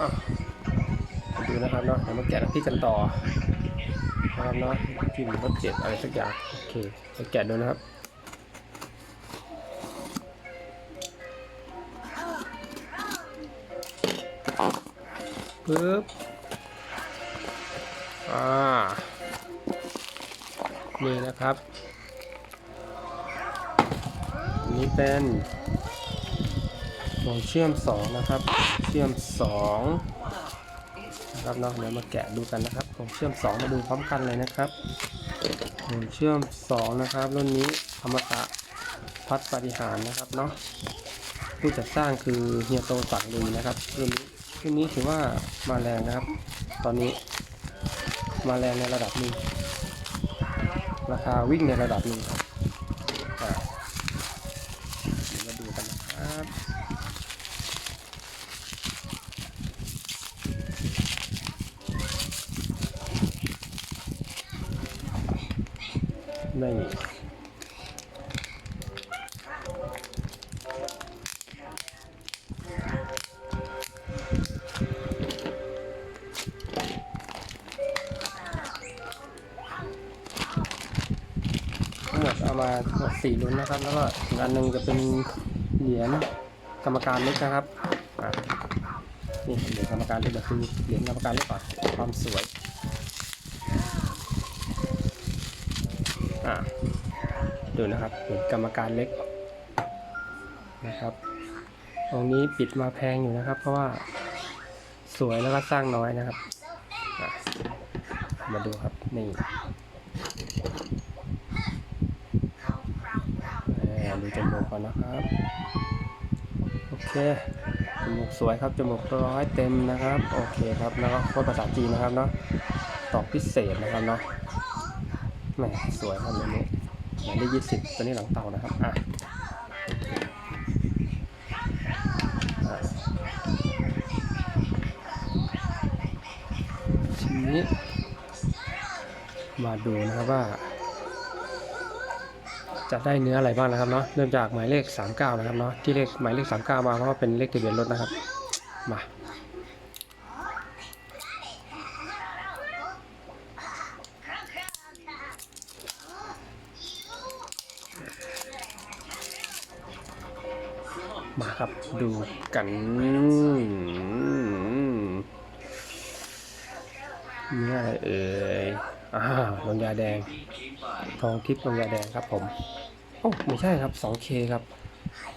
มาดูนะครับเนาะเดี๋ยวมาแกะน้ำพริกกันต่อนะครับเนาะที่มีรสเจ็ดอะไรสักอย่างโอเคมาแกะดูนะครับปึ๊บอ่านี่นะครับนนี้เป็น หัวเชื่อมสองนะครับ เชื่อมสองนะครับเนาะเดี๋ยวมาแกะดูกันนะครับหัวเชื่อมสองมาดูพร้อมกันเลยนะครับหัวเชื่อมสองนะครับ รุ่นนี้ธรรมตะพัดปฏิหารนะครับเนาะผู้จัดสร้างคือเฮียโตสังลุยนะครับรุ่นนี้รุ่นนี้ถือว่ามาแรงนะครับ ตอนนี้มาแรงในระดับหนึ่งราคาวิ่งในระดับหนึ่งครับอะเดี๋ยวมาดูกันนะครับ นี่ทั้งหมดเอามาทั้งหมดสี่ลุ้นนะครับ แล้วก็อีกอันหนึ่งจะเป็นเหรียญกรรมการเล็กนะครับอะนี่เหรียญกรรมการเล็กก็คือเหรียญกรรมการเล็กก่อนความสวย อะดูนะครับเหรียญกรรมการเล็กนะครับ ตรงนี้ปิดมาแพงอยู่นะครับ เพราะว่าสวยแล้วก็สร้างน้อยนะครับ มาดูครับนี่ดูจมูกก่อนนะครับ โอเค จมูกสวยครับ จมูกร้อยเต็มนะครับ โอเคครับ แล้วก็โค้ดภาษาจีนนะครับเนาะตอกพิเศษนะครับเนาะ แหมสวยครับตัวนี้หมายเลขยี่สิบตัวนี้หลังเตานะครับอะอะทีนี้มาดูนะครับว่า จะได้เนื้ออะไรบ้างนะครับเนาะเริ่มจากหมายเลข 39 นะครับเนาะที่เลขหมายเลข 39 มาเพราะว่าเป็นเลขทะเบียนรถนะครับมา มาครับดูกันนี่อะไรเอ่ยอ่าลงยาแดง ทองทิพย์ลงยาแดงครับผม โอ้ไม่ใช่ครับ 2K ครับ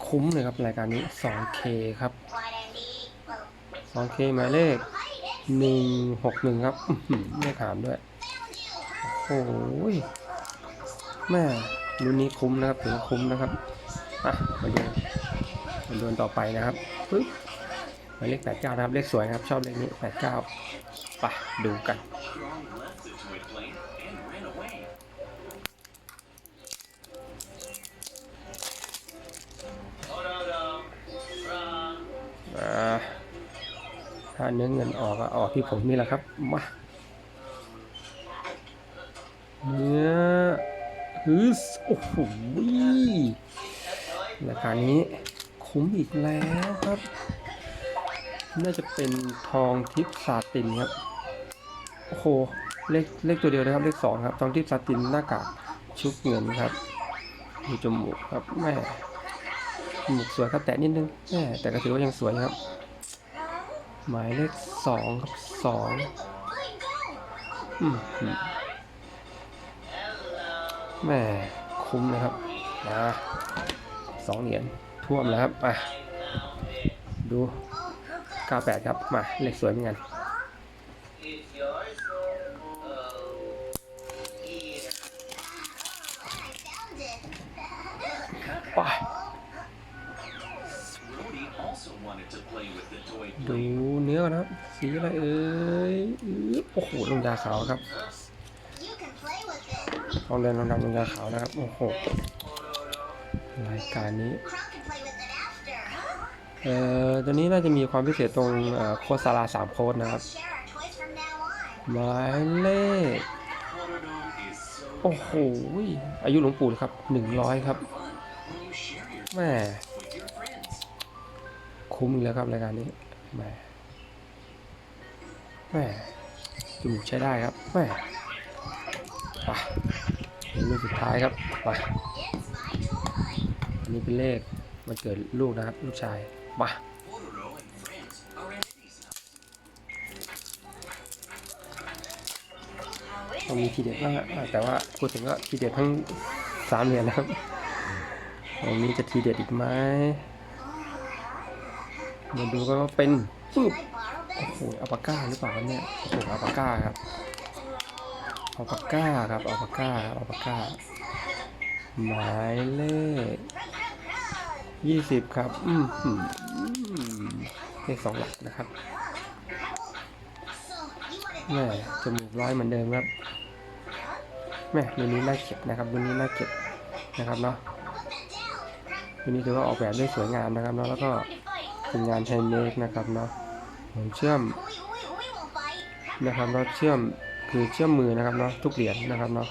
คุ้มเลยครับรายการนี้ 2K ครับ 2K หมายเลข 161 ครับอื้อหือเลขหามด้วย โอ้โหแม่รุ่นนี้คุ้มนะครับถือว่าคุ้มนะครับ อะ มาดู มาดูต่อไปนะครับปึ๊บหมายเลขแปดเก้านะครับ เลขสวยนะครับ ชอบเลขนี้แปดเก้าไปดูกันอ่าถ้าเนื้อเงินออกก็ออกที่ผมนี่แหละครับ มา เนื้อฮึสโอ้โหราคานี้ คุ้มอีกแล้วครับ น่าจะเป็นทองทิพซาตินครับ โอ้โห เลขเลขตัวเดียวนะครับเลขสองครับ ทองทิพซาตินหน้ากากชุบเงินครับดูจมูกครับแม่จมูกสวยครับแต่นิดนึงแม่แต่ก็ถือว่ายังสวยครับ หมายเลขสองครับสองอืมแม่คุ้มนะครับมาสองเหรียญ ท่วมแล้วครับอะดู 98 ครับ มา เลขสวยเหมือนกันไป Rudy also wanted to play with the toy ดู plane. เนื้อก่อนนะครับ สีอะไรเอ่ยอื้อโอ้โหลงยาขาวครับ You can play with it. ทองเรือนทองดำลงยาขาวนะครับ โอ้โห รายการนี้ Kronk can play with it after. เอ่อตัวนี้น่าจะมีความพิเศษตรงเอ่อโคดซาราสามโค้ดนะครับ Let's share our toys from now on. หมายเลข Quoterdome is so โอ้โห อายุหลวงปู่ครับหนึ่งร้อยครับ fun when you share your แม่ with your friends. คุ้มอีกแล้วครับรายการนี้แหม่แม่จมูกใช้ได้ครับแม่ไปลูกสุดท้ายครับไป นี้เป็นเลขมันเกิดลูกนะครับ ลูกชายมาต้องมีทีเด็ดบ้างแต่ว่าพูดถึงก็ทีเด็ดทั้งสามเหรียญนะครับตรงนี้จะทีเด็ดอีกไหมมาดูกันว่าเป็นปึ๊บโอ้โหอัปาก้าหรือเปล่าครับเนี่ยโอ้โหอัปาก้าครับอัปาก้าครับอัปาก้าอัปาก้าหมายเลข ยี่สิบครับอืมหืมเลขสองหลักนะครับแม่จมูกร้อยเหมือนเดิมครับแม่รุ่นนี้น่าเก็บนะครับรุ่นนี้น่าเก็บนะครับเนาะ Put that down. รุ่นนี้ถือว่าออกแบบได้สวยงามนะครับเนาะแล้วก็เป็นงานแฮนด์เมดนะครับเนาะผมเชื่อมนะครับเนาะเชื่อมคือเชื่อมมือนะครับเนาะทุกเหรียญนะครับเนาะ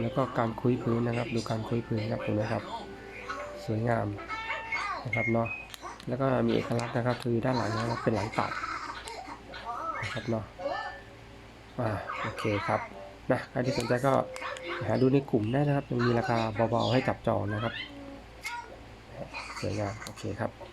แล้วก็การคุยพื้นนะครับ ดูการคุยพื้นครับเห็นไหมครับ สวยงามนะครับเนาะแล้วก็มีเอกลักษณ์นะครับคือด้านหลังนะครับเป็นหลังตัดนะครับเนาะอ่าโอเคครับนะใครที่สนใจก็หาดูในกลุ่มได้นะครับยังมีราคาเบาๆให้จับจองนะครับ สวยงามโอเคครับ